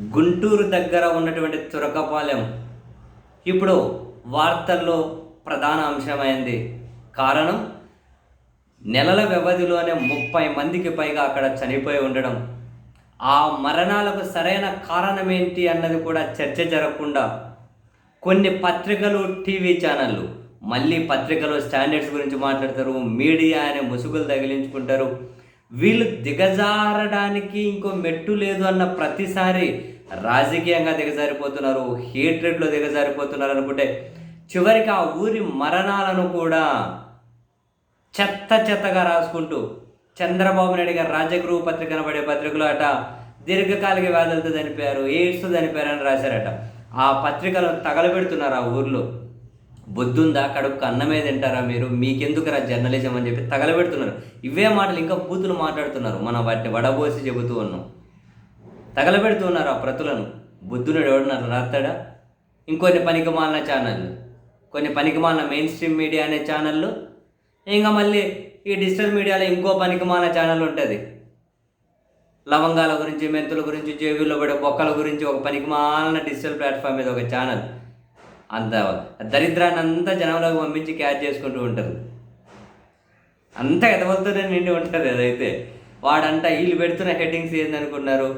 గుంటూరు దగ్గర ఉన్నటువంటి తురకపాలెం ఇప్పుడు వార్తల్లో ప్రధాన అంశమైంది. కారణం? నెలల వ్యవధిలోనే ముప్పై మందికి పైగా అక్కడ చనిపోయి ఉండడం. ఆ మరణాలకు సరైన కారణం ఏంటి అన్నది కూడా చర్చ జరగకుండా కొన్ని పత్రికలు టీవీ ఛానళ్ళు మళ్ళీ పత్రికలో స్టాండర్డ్స్ గురించి మాట్లాడతారు మీడియా అనే ముసుగులు తగిలించుకుంటారు. వీళ్ళు దిగజారడానికి ఇంకో మెట్టు లేదు అన్న ప్రతిసారి రాజకీయంగా దిగజారిపోతున్నారు హేట్రెడ్లో దిగజారిపోతున్నారు అనుకుంటే చివరికి ఆ ఊరి మరణాలను కూడా చెత్త చెత్తగా రాసుకుంటూ చంద్రబాబు నాయుడు గారు రాజగృహ పత్రిక అనబడే పత్రికలో అట దీర్ఘకాలిక వ్యాధులతో చనిపోయారు ఎయిడ్స్తో చనిపోయారని రాశారట. ఆ పత్రికలను తగలబెడుతున్నారు ఆ ఊర్లో. బొద్దుందా కడుపుకు అన్నమే తింటారా మీరు? మీకెందుకురా జర్నలిజం అని చెప్పి తగలబెడుతున్నారు. ఇవే మాటలు ఇంకా బూతులు మాట్లాడుతున్నారు. మనం వాటిని వడబోసి చెబుతూ ఉన్నాం. తగలబెడుతూ ఉన్నారు ఆ ప్రతులను. బుద్ధునుడు ఎవడున్నారు? రాస్తాడా ఇంకొన్ని పనికిమాలిన ఛానళ్ళు. కొన్ని పనికిమాలిన మెయిన్ స్ట్రీమ్ మీడియా అనే ఛానళ్ళు. ఇంకా మళ్ళీ ఈ డిజిటల్ మీడియాలో ఇంకో పనికిమాలిన ఛానల్ ఉంటుంది. లవంగాల గురించి మెంతుల గురించి జేబుల్లో పడే బొక్కల గురించి ఒక పనికిమాలిన డిజిటల్ ప్లాట్ఫామ్ మీద ఒక ఛానల్. అంత దరిద్రాన్ని అంతా జనంలోకి పంపించి క్యాచ్ చేసుకుంటూ ఉంటారు. అంతా ఎదవలతోనే నిండి ఉంటుంది అదైతే వాడంతా వీళ్ళు పెడుతున్న హెడ్డింగ్స్ ఏందనుకున్నారు?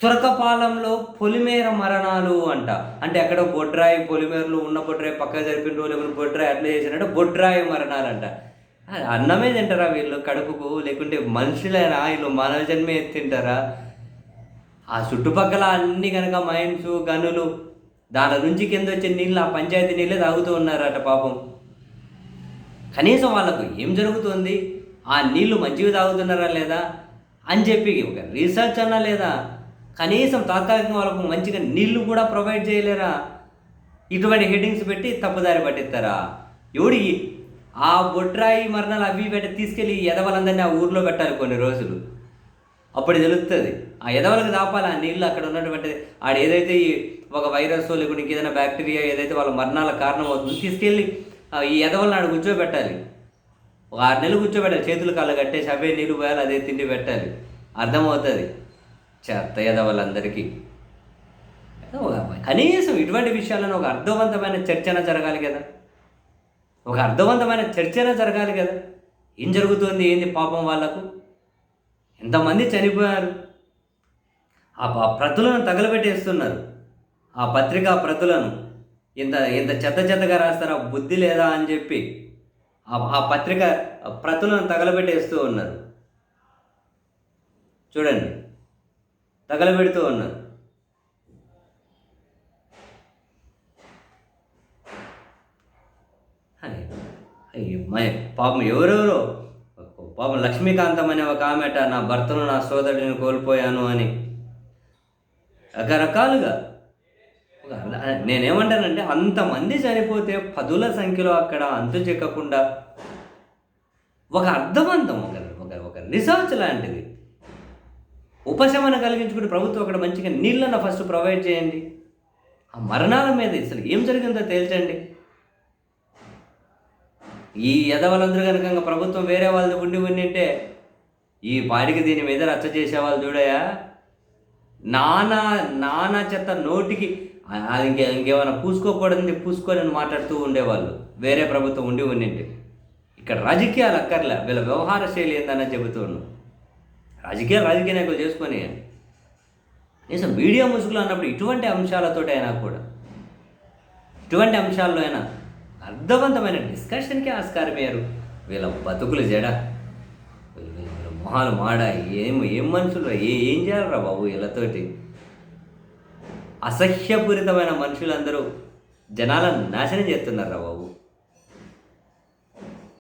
చురకపాలెంలో పొలిమేర మరణాలు అంట. అంటే అక్కడ బొడ్రాయి పొలిమేరలు ఉన్న బొడ్రాయి పక్క జరిపిన రోజు లేకుండా బొడ్రాయి అట్లా చేసినట్టు బొడ్రాయి మరణాలు అంట అన్నమే తింటారా వీళ్ళు? కడుపుకు లేకుంటే మనుషులైనా? వీళ్ళు మానవ జన్మే తింటారా? ఆ చుట్టుపక్కల అన్ని కనుక మైన్స్ గనులు దాని నుంచి కింద వచ్చే నీళ్ళు ఆ పంచాయతీ నీళ్ళే తాగుతూ ఉన్నారట పాపం. కనీసం వాళ్ళకు ఏం జరుగుతుంది? ఆ నీళ్ళు మంచివి తాగుతున్నారా లేదా? అని చెప్పి ఒక రీసెర్చ్ అన్నా లేదా? కనీసం తాత్కాలికంగా వాళ్ళకు మంచిగా నీళ్ళు కూడా ప్రొవైడ్ చేయలేరా? ఇటువంటి హెడ్డింగ్స్ పెట్టి తప్పుదారి పట్టిస్తారా? ఎవడి ఆ బొడ్రాయి మరణాలు అవి పెట్టి తీసుకెళ్ళి ఎదవలందరినీ ఆ ఊర్లో పెట్టాలి కొన్ని రోజులు. అప్పుడు తెలుస్తుంది ఆ ఎదవలకు దాపాలి ఆ నీళ్ళు అక్కడ ఉన్నటువంటి ఆడ ఏదైతే ఈ ఒక వైరస్ లేకుంటే ఇంకేదైనా బ్యాక్టీరియా ఏదైతే వాళ్ళ మరణాలకు కారణం అవుతుందో తీసుకెళ్ళి ఈ ఎదవలను ఆడ కూర్చోబెట్టాలి. ఒక ఆరు నెలలు కూర్చోబెట్టాలి. చేతులు కాళ్ళు కట్టేసి అవే నీళ్ళు పోయాలి అదే తిండి పెట్టాలి. అర్థమవుతుంది? చెత్త ఎదవలందరికీ. కనీసం ఇటువంటి విషయాలను ఒక అర్థవంతమైన చర్చన జరగాలి కదా. ఒక అర్థవంతమైన చర్చన జరగాలి కదా. ఏం జరుగుతుంది? ఏంది పాపం వాళ్ళకు? ఎంతమంది చనిపోయారు? ఆ ప- ప్రతులను తగలబెట్టేస్తున్నారు. ఆ పత్రికా ప్రతులను ఇంత ఇంత చెత్త చెత్తగా రాస్తారా బుద్ధి లేదా అని చెప్పి ఆ పత్రిక ప్రతులను తగలబెట్టేస్తూ ఉన్నారు. చూడండి. తగలబెడుతూ ఉన్నారు. అయ్యో మై పాపం ఎవరెవరో? పాపం లక్ష్మీకాంతం అనే ఒక ఆమెట నా భర్తను నా సోదరుడిని కోల్పోయాను అని రకరకాలుగా నేనేమంటానంటే అంతమంది చనిపోతే పదుల సంఖ్యలో అక్కడ అంతు చెక్కకుండా ఒక అర్థవంతం ఒక ఒక ఒక రీసెర్చ్ లాంటిది. ఉపశమనం కలిగించుకుని ప్రభుత్వం అక్కడ మంచిగా నీళ్ళన్న ఫస్ట్ ప్రొవైడ్ చేయండి. ఆ మరణాల మీద అసలు ఏం జరిగిందో తేల్చండి. ఈ ఎదవలందరూ కనుక ప్రభుత్వం వేరే వాళ్ళది ఉండి ఉండింటే ఈ పాడికి దీని మీద రచ్చ చేసేవాళ్ళు చూడయా? నానా నానా చెత్త నోటికి అది ఇంకే ఇంకేమైనా పూసుకోకూడదు పూసుకోని మాట్లాడుతూ ఉండేవాళ్ళు. వేరే ప్రభుత్వం ఉండి ఉండింటి ఇక్కడ రాజకీయాలు అక్కర్లే. వీళ్ళ వ్యవహార శైలి ఏందని చెబుతున్నాను రాజకీయాలు రాజకీయ నాయకులు చేసుకొని. కనీసం మీడియా ముసుగులు అన్నప్పుడు ఇటువంటి అంశాలతోటి అయినా కూడా ఇటువంటి అంశాల్లో అయినా అర్థవంతమైన డిస్కషన్కి ఆస్కారమయ్యారు వీళ్ళ బతుకులు జడ. వీళ్ళ వీళ్ళ మొహాలు మాడ ఏం ఏం మనుషులు ఏ ఏం చేయాలరా బాబు వీళ్ళతోటి? అసహ్యపూరితమైన మనుషులందరూ జనాలను నాశనం చేస్తున్నారా బాబు?